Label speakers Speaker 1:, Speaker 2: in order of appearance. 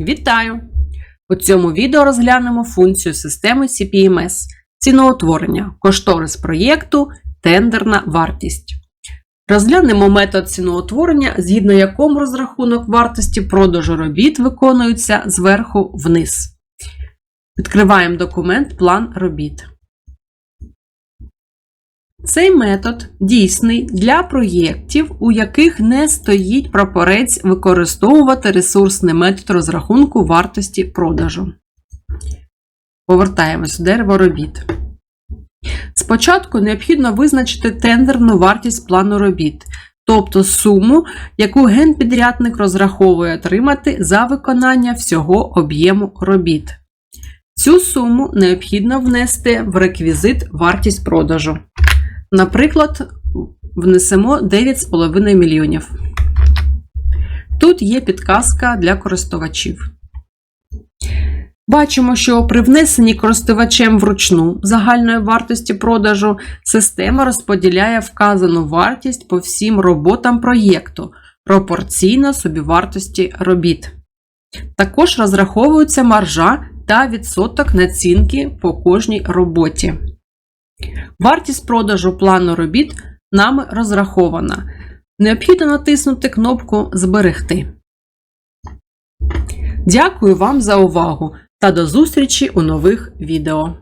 Speaker 1: Вітаю! У цьому відео розглянемо функцію системи CPMS ціноутворення, кошторис проєкту, тендерна вартість. Розглянемо метод ціноутворення, згідно якому розрахунок вартості продажу робіт виконується зверху вниз. Відкриваємо документ План робіт. Цей метод дійсний для проєктів, у яких не стоїть прапорець використовувати ресурсний метод розрахунку вартості продажу. Повертаємось в дерево робіт. Спочатку необхідно визначити тендерну вартість плану робіт, тобто суму, яку генпідрядник розраховує отримати за виконання всього об'єму робіт. Цю суму необхідно внести в реквізит вартість продажу. Наприклад, внесемо 9,5 мільйонів. Тут є підказка для користувачів. Бачимо, що при внесенні користувачем вручну загальної вартості продажу система розподіляє вказану вартість по всім роботам проєкту пропорційно собівартості робіт. Також розраховується маржа та відсоток націнки по кожній роботі. Вартість продажу плану робіт нами розрахована. Необхідно натиснути кнопку Зберегти. Дякую вам за увагу та до зустрічі у нових відео.